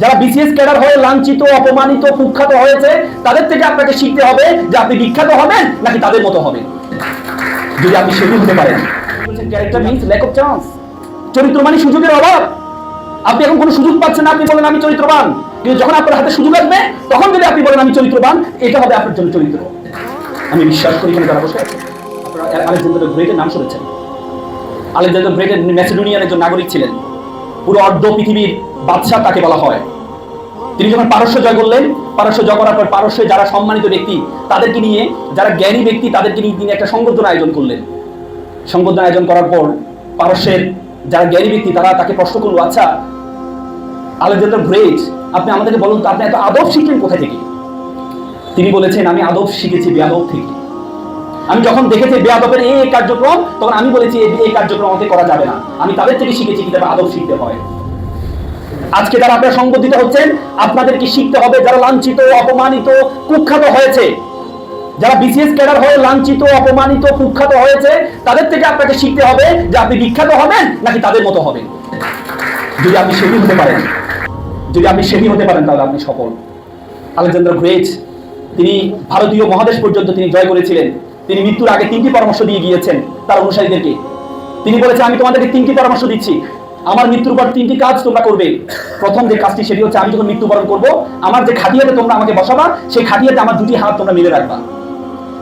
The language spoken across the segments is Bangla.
যারা বিসিএস ক্যাডার হয়ে লাঞ্ছিত, অপমানিত, কুখ্যাত হয়েছে, তাদের থেকে আপনাকে শিখতে হবে যে আপনি বিখ্যাত হবেন নাকি তাদের মতো হবেন। যদি আপনি সেটি হতে পারেন। Character means lack of chance চরিত্র মানে সুযোগের অভাব। আপনি এখন কোনো সুযোগ পাচ্ছেন না, আপনি বলেন, আমি চরিত্রবান। কিন্তু যখন আপনার হাতে সুযোগ আসবে, তখন যদি আপনি বলেন, আমি চরিত্রবান, এটা হবে আপনার জন্য চরিত্র। আমি বিশ্বাস করি এখানে যারা বসে আছে আপনারা আলেকজান্ডার গ্রেটের নাম শুনেছেন। আলেকজান্ডার গ্রেটের ম্যাসিডোনিয়ার একজন নাগরিক ছিলেন। পুরো অর্ধ পৃথিবীর বাদশাহ তাকে বলা হয়। তিনি যখন পারস্য জয় করলেন, পারস্য জয় করার পর পারস্যে যারা সম্মানিত ব্যক্তি, তাদেরকে নিয়ে, যারা জ্ঞানী ব্যক্তি, তাদেরকে নিয়ে তিনি একটা সংবর্ধনা আয়োজন করলেন। সংবর্ধনা আয়োজন করার পর পারস্যের যারা জ্ঞানী ব্যক্তি, তারা তাকে প্রশ্ন করল আচ্ছা আলেকজান্ডার গ্রেট, আপনি আমাদেরকে বলুন তো, আপনি এত আদব শিখলেন কোথা থেকে? তিনি বলেছেন, আমি আদব শিখেছি বেয়াদব থেকে। আমি যখন দেখেছি বেয়াদবের এই কার্যক্রম, তখন আমি বলেছি এই কার্যক্রম আমাকে করা যাবে না। আমি তাদের থেকে শিখেছি কীভাবে আদব শিখতে হয়। আজকে যারা আপনারা সংবর্ধিত হচ্ছেন আপনাদেরকে শিখতে হবে? যারা লাঞ্ছিত, অপমানিত, কুখ্যাত হয়েছে, যারা বিসিএস ক্যাডার হয়ে লাঞ্ছিত, অপমানিত, কুখ্যাত হয়েছে, তাদের থেকে আপনাকে শিখতে হবে যে আপনি বিখ্যাত হবেন নাকি তাদের মতো হবেন। যদি আপনি সেটি হতে পারেন, যদি আপনি সেটি হতে পারেন, তাহলে আপনি সফল। আলেকজান্ডার গ্রেট, তিনি ভারতীয় মহাদেশ পর্যন্ত তিনি জয় করেছিলেন। তিনি মৃত্যুর আগে তিনটি পরামর্শ দিয়ে গিয়েছেন তার অনুসারীদেরকে। তিনি বলেছেন, আমি তোমাদেরকে তিনটি পরামর্শ দিচ্ছি। আমার মৃত্যুর পর তিনটি কাজ তোমরা করবে। প্রথম যে কাজটি সেটি হচ্ছে আমি যখন মৃত্যুবরণ করব, আমার যে খাটিয়াতে তোমরা আমাকে বসাবা, সেই খাটিয়াতে আমার দুটি হাত তোমরা মিলে রাখবা।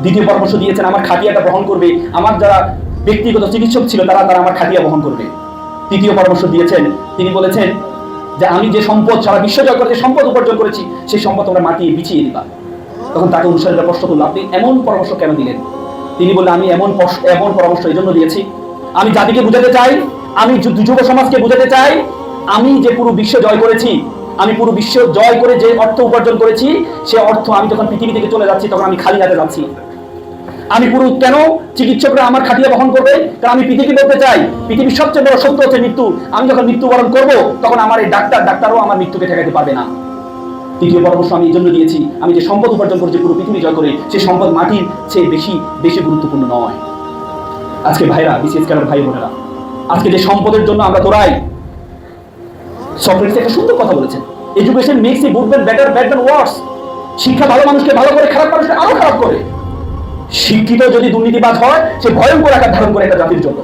দ্বিতীয় পরামর্শ দিয়েছেন, আমার খাটিয়াটা গ্রহণ করবে। আমার যারা ব্যক্তিগত চিকিৎসক ছিল, তারা তারা আমার খাটিয়া বহন করবে। তৃতীয় পরামর্শ দিয়েছেন, তিনি বলেছেন যে আমি যে সম্পদ, সারা বিশ্ব জয় যে সম্পদ উপার্জন করেছি, সেই সম্পদ তোমরা মাটি বিছিয়ে দিবা। তখন তাকে অনুসারীরা প্রশ্ন করল, আপনি এমন পরামর্শ কেন দিলেন? তিনি বললেন, আমি এমন এমন পরামর্শ এই জন্য দিয়েছি। আমি জাতিকে বুঝাতে চাই আমি যুব সমাজকে বুঝাতে চাই, আমি যে পুরো বিশ্ব জয় করেছি, আমি পুরো বিশ্ব জয় করে যে অর্থ উপার্জন করেছি, সে অর্থ আমি যখন পৃথিবী থেকে চলে যাচ্ছি, তখন আমি খালি হাতে যাচ্ছি। আমি পুরো, কেন চিকিৎসকরা আমার খাটিয়া বহন করবে? কারণ আমি পৃথিবী বলতে চাই, পৃথিবীর সবচেয়ে বড় সত্য হচ্ছে মৃত্যু। আমি যখন মৃত্যুবরণ করব, তখন আমার এই ডাক্তার, ডাক্তারও আমার মৃত্যুকে ঠেকাতে পারবে না। তৃতীয় পরামর্শ আমি এই জন্য দিয়েছি, আমি যে সম্পদ উপার্জন করেছি, পুরো পৃথিবী জয় করে সেই সম্পদ মাটির চেয়ে বেশি বেশি গুরুত্বপূর্ণ নয়। আজকে ভাইরা বিশেষ করে ভাই বোনেরা আজকে যে সম্পদের জন্য আমরা দৌড়াই সক্রেটিস একটা সুন্দর কথা বলেছেন। Education makes a good man better bad than worse শিক্ষা ভালো মানুষকে ভালো করে, খারাপ মানুষকে আরও খারাপ করে। শিক্ষিত যদি দুর্নীতিবাজ হয়, সে ভয়ঙ্কর আকার ধারণ করে একটা জাতির জন্য।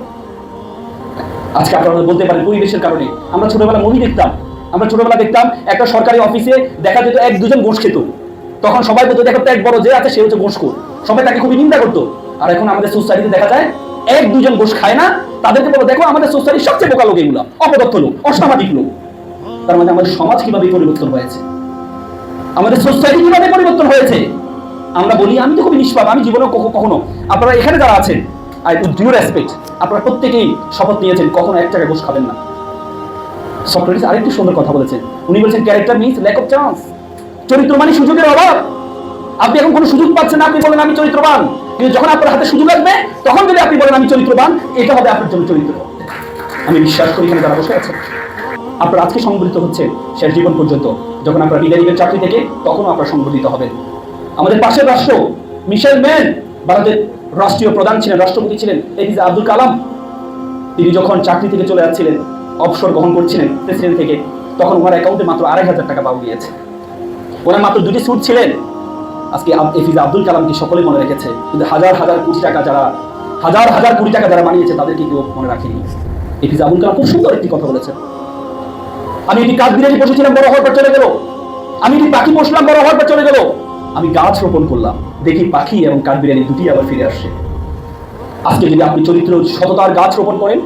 আজকে আপনারা বলতে পারেন পরিবেশের কারণে, আমরা ছোটবেলা মুভি দেখতাম। আমরা ছোটবেলা দেখতাম, একটা সরকারি অফিসে দেখা যেত এক, দুজন ঘোষ খেত। তখন সবাই বলতো, দেখো এক বড় যে আছে, সে হচ্ছে ঘোষখোর সবাই তাকে খুবই নিন্দা করতো। আর এখন আমাদের সোসাইটিতে দেখা যায় এক দুজন ঘোষ খায় না, তাদেরকে বলো, দেখো, আমাদের সোসাইটির সবচেয়ে বোকা লোক এগুলো অপদত্ত লোক, অসামাজিক লোক। তার মানে আমাদের সমাজ কীভাবে পরিবর্তন হয়েছে? আমাদের সোসাইটি কীভাবে পরিবর্তন হয়েছে? আমরা বলি, আমি তো খুবই নিষ্পাপ, আমি জীবনে কখনো আপনারা এখানে যারা আছেন, আই উইথ ডিউ রেসপেক্ট, আপনারা প্রত্যেকেই শপথ নিয়েছেন, কখনো এক টাকা ঘুষ খাবেন না। সক্রেটিস আরেকটি সুন্দর কথা বলেছেন। উনি বলেছেন character means lack of chance চরিত্র মানে সুযোগের অভাব। আপনি এখন কোনো সুযোগ পাচ্ছেন না, আপনি বলেন, আমি চরিত্রবান। কিন্তু যখন আপনার হাতে সুযোগ আসবে তখন যদি আপনি বলেন আমি চরিত্রবান, এটা হবে আপনার জন্য চরিত্র। আমি বিশ্বাস করি এখানে যারা বসে আছেন। আপনারা আজকে সংগঠিত হচ্ছেন শেষ জীবন পর্যন্ত। যখন আপনারা বিদায় নেবেন চাকরি থেকে, তখনও আপনারা সংগঠিত হবেন। আমাদের পাশের রাষ্ট্র, মিশেল ম্যান, ভারতের রাষ্ট্রীয় প্রধান ছিলেন, রাষ্ট্রপতি ছিলেন এপিজে আব্দুল কালাম। তিনি যখন চাকরি থেকে চলে যাচ্ছিলেন, অবসর গ্রহণ করছিলেন প্রেসিডেন্ট থেকে, তখন ওনার অ্যাকাউন্টে মাত্র আড়াই হাজার টাকা পাওয়া গিয়েছে ওনার মাত্র দুটি সুট ছিলেন। আজকে এপিজে আব্দুল কালামকে সকলেই মনে রেখেছে। কিন্তু হাজার হাজার কোটি টাকা যারা হাজার হাজার কোটি টাকা যারা বানিয়েছে তাদেরকে কেউ মনে রাখেনি। এপিজে আব্দুল কালাম খুব সুন্দর একটি কথা বলেছেন। আমি একটি কাঠ বিরিয়ানি বসেছিলাম, বড় হওয়ার পর চলে গেল। আমি একটি পাখি বসলাম, বড় হওয়ার পর চলে গেল। আমি গাছ রোপণ করলাম। দেখি পাখি এবং কাঠ বিরিয়ানি দুটি আবার ফিরে আসছে। আজকে যদি আপনি চরিত্র সততার গাছ রোপণ করেন